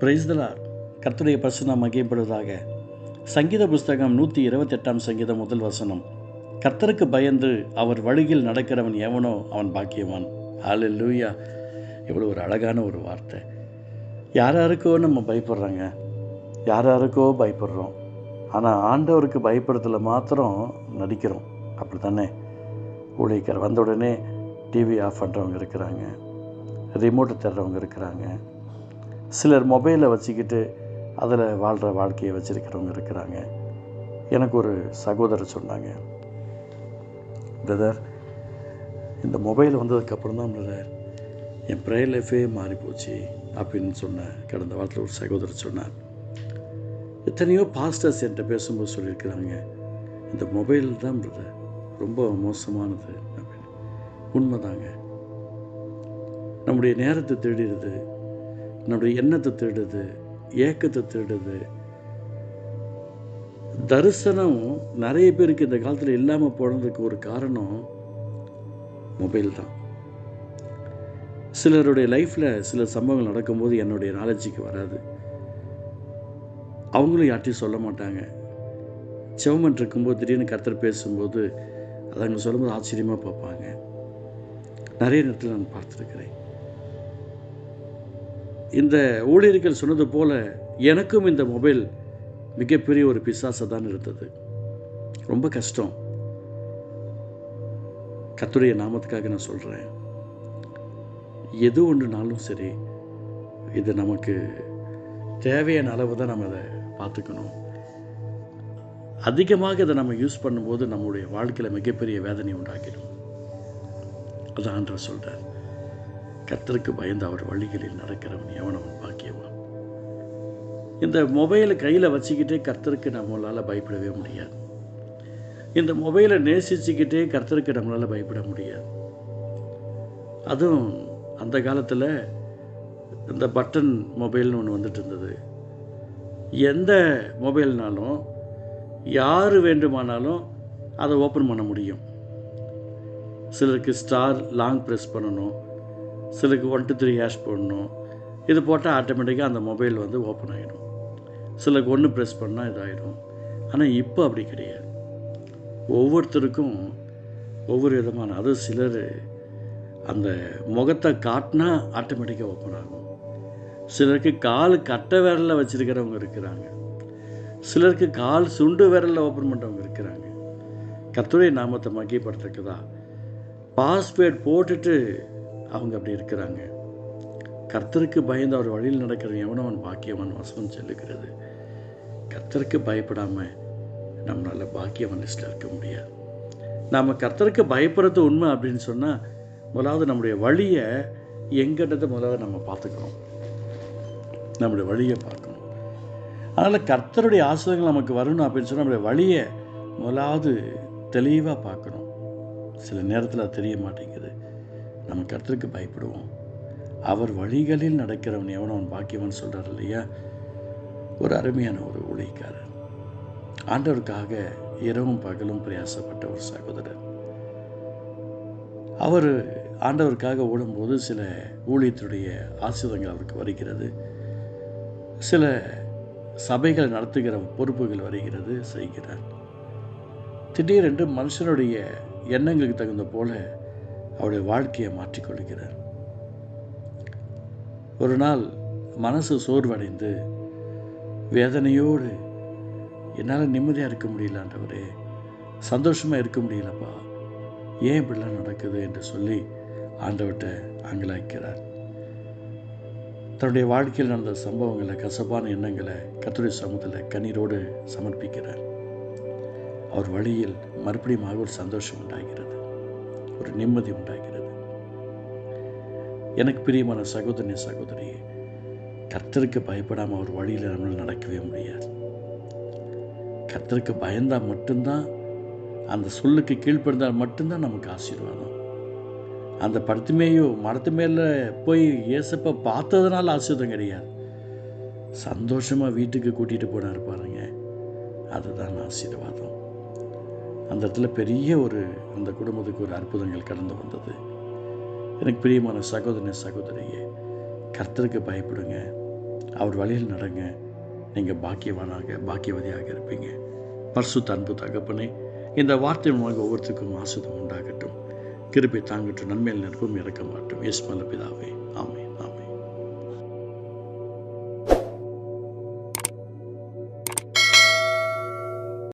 பிரைஸ்தலார் கர்த்துடைய பரிசுனா மகிமைப்படுவதாக. சங்கீத புஸ்தகம் நூற்றி இருபத்தெட்டாம் சங்கீதம் முதல் வசனம். கர்த்தருக்கு பயந்து அவர் வழியில் நடக்கிறவன் எவனோ அவன் பாக்கியவான். ஆளு லூயா இவ்வளோ ஒரு அழகான ஒரு வார்த்தை. யார் யாருக்கோ நம்ம பயப்படுறாங்க. யார் யாருக்கோ பயப்படுறோம். ஆனால் ஆண்டவருக்கு பயப்படுறதுல மாத்திரம் நடிக்கிறோம். அப்படி தானே ஊழியக்கார் வந்த உடனே டிவி ஆஃப் பண்ணுறவங்க இருக்கிறாங்க. ரிமோட்டை தர்றவங்க இருக்கிறாங்க. சிலர் மொபைலை வச்சுக்கிட்டு அதில் வாழ்கிற வாழ்க்கையை வச்சுருக்கிறவங்க இருக்கிறாங்க. எனக்கு ஒரு சகோதரர் சொன்னாங்க பிரதர் இந்த மொபைல் வந்ததுக்கப்புறம் தான் பிரதர் என் ப்ரேயர் லைஃபே மாறி போச்சு அப்படின்னு சொன்ன கடந்த வாரத்தில் ஒரு சகோதரர் சொன்னார். எத்தனையோ பாஸ்டர்ஸ் என்கிட்ட பேசும்போது சொல்லியிருக்கிறாங்க இந்த மொபைல் தான் பிரதர் ரொம்ப மோசமானது அப்படின்னு. உண்மைதாங்க. நம்முடைய நேரத்தை திருடிடுது நம்முடைய எண்ணத்தை திருடுது ஏக்கத்தை திருடுது. தரிசனம் நிறைய பேருக்கு இந்த காலத்தில் இல்லாமல் போனதுக்கு ஒரு காரணம் மொபைல் தான். சிலருடைய லைஃப்பில் சில சம்பவங்கள் நடக்கும்போது என்னுடைய நாலேஜுக்கு வராது. அவங்களும் யார்ட்டையும் சொல்ல மாட்டாங்க. செவமன் இருக்கும்போது திடீர்னு கர்த்தர் பேசும்போது அதை அவங்க சொல்லும்போது ஆச்சரியமாக பார்ப்பாங்க. நிறைய நேரத்தில் நான் பார்த்துருக்கிறேன். இந்த ஊழியர்கள் சொன்னது போல எனக்கும் இந்த மொபைல் மிகப்பெரிய ஒரு பிசாசை தான் இருந்தது. ரொம்ப கஷ்டம். கத்துடைய நாமத்துக்காக நான் சொல்கிறேன் எது ஒன்றுனாலும் சரி இது நமக்கு தேவையான அளவு தான் நம்ம அதை பார்த்துக்கணும். அதிகமாக இதை நம்ம யூஸ் பண்ணும்போது நம்முடைய வாழ்க்கையில் மிகப்பெரிய வேதனை உண்டாக்கிடும் அதான் ஆண்டவர் சொல்கிறார் கத்தருக்கு பயந்து அவர் வழிகளில் நடக்கிறவன் எவனவன் பாக்கியவான் இந்த மொபைலை கையில் வச்சுக்கிட்டே கர்த்தருக்கு நம்மளால் பயப்படவே முடியாது. இந்த மொபைலை நேசிச்சுக்கிட்டே கர்த்தருக்கு நம்மளால் பயப்பட முடியாது. அதுவும் அந்த காலத்தில் இந்த பட்டன் மொபைல்னு ஒன்று வந்துட்டு இருந்தது. எந்த மொபைல்னாலும் யார் வேண்டுமானாலும் அதை ஓப்பன் பண்ண முடியும். சிலருக்கு ஸ்டார் லாங் ப்ரெஸ் பண்ணணும். சிலருக்கு ஒன் டூ த்ரீ ஹேஷ் போடணும். இது போட்டால் ஆட்டோமேட்டிக்காக அந்த மொபைல் வந்து ஓப்பன் ஆகிடும் சிலருக்கு ஒன்று ப்ரெஸ் பண்ணால் இதாகிடும் ஆனால் இப்போ அப்படி கிடையாது. ஒவ்வொருத்தருக்கும் ஒவ்வொரு விதமான அது சிலர் அந்த முகத்தை காட்டினா ஆட்டோமேட்டிக்காக ஓப்பன் ஆகும். சிலருக்கு கால் கட்டை விரலில் வச்சுருக்கிறவங்க இருக்கிறாங்க. சிலருக்கு கால் சுண்டு விரலில் ஓப்பன் பண்ணுறவங்க இருக்கிறாங்க. கத்துரை நாமத்தை மகிப்படுத்துக்குதா பாஸ்வேர்ட் போட்டுட்டு அவங்க அப்படி இருக்கிறாங்க. கர்த்தருக்கு பயந்து அவர் வழியில் நடக்கிற எவனவன் பாக்கியவன் வசனம் சொல்லுகிறது. கர்த்தருக்கு பயப்படாமல் நம்மளால் பாக்கியவன் லிஸ்ட்டில் இருக்க முடியாது. நாம் கர்த்தருக்கு பயப்படுறது உண்மை அப்படின்னு சொன்னால் முதலாவது நம்முடைய வழியை எங்கன்றதை முதலாவது நம்ம பார்த்துக்கணும். நம்முடைய வழியை பார்க்கணும். அதனால் கர்த்தருடைய ஆசிரியங்கள் நமக்கு வரணும் அப்படின்னு சொன்னால் நம்முடைய வழியை முதலாவது தெளிவாக பார்க்கணும். சில நேரத்தில் அது தெரிய மாட்டேங்குது. நம்ம கர்த்தருக்கு பயப்படுவோம். அவர் வழிகளில் நடக்கிறவன் எவனவன் பாக்கியவன் சொல்கிறார் இல்லையா? ஒரு அருமையான ஒரு ஊழியக்காரர். ஆண்டவருக்காக இரவும் பகலும் பிரயாசப்பட்ட ஒரு சகோதரர். அவர் ஆண்டவருக்காக ஓடும்போது சில ஊழியத்துடைய ஆசிரியங்கள் அவருக்கு வருகிறது. சில சபைகள் நடத்துகிற பொறுப்புகள் வருகிறது செய்கிறார். திடீரென்று மனுஷனுடைய எண்ணங்களுக்கு தகுந்த போல அவருடைய வாழ்க்கையை மாற்றிக்கொள்கிறார். ஒரு நாள் மனசு சோர்வடைந்து வேதனையோடு என்னால் நிம்மதியாக இருக்க முடியலான்றவரே சந்தோஷமாக இருக்க முடியலப்பா ஏன் இப்படிலாம் நடக்குது என்று சொல்லி ஆண்டவர்கிட்ட அங்கலாய்க்கிறார் தன்னுடைய வாழ்க்கையில் நடந்த சம்பவங்களை கசப்பான எண்ணங்களை கத்துரை சமூகத்தில் கண்ணீரோடு சமர்ப்பிக்கிறார். அவர் வழியில் மறுபடியும் ஒரு சந்தோஷம் உண்டாகிறது. ஒரு நிம்மதி உண்டாகிறது. எனக்கு பிரியமான சகோதரி சகோதரி கர்த்தருக்கு பயப்படாமல் அவர் வழியில் நம்மளால் நடக்கவே முடியாது. கர்த்தருக்கு பயந்தால் மட்டும்தான் அந்த சொல்லுக்கு கீழ்ப்படிந்தால் மட்டும்தான் நமக்கு ஆசீர்வாதம். அந்த படத்துமேயோ மரத்து மேலே போய் ஏசப்ப பார்த்ததுனால ஆசீர்வாதம் கிடையாது. சந்தோஷமாக வீட்டுக்கு கூட்டிகிட்டு போனார் பாருங்க. அதுதான் ஆசீர்வாதம். அந்த இடத்துல பெரிய ஒரு அந்த குடும்பத்துக்கு ஒரு அற்புதங்கள் கடந்து வந்தது. எனக்கு பிரியமான சகோதரனே சகோதரியே கர்த்தருக்கு பயப்படுங்க. அவர் வழியில் நடங்க. நீங்கள் பாக்கியவானாக பாக்கியவதியாக இருப்பீங்க. பர்சு அன்பு தகப்பனே இந்த வார்த்தை மூலமாக ஒவ்வொருத்தருக்கும் ஆசுதம் உண்டாகட்டும். கிருப்பை தாங்கட்டும் நன்மையில் நிற்பும் இறக்க மாட்டோம் எஸ் மல்ல பிதாவே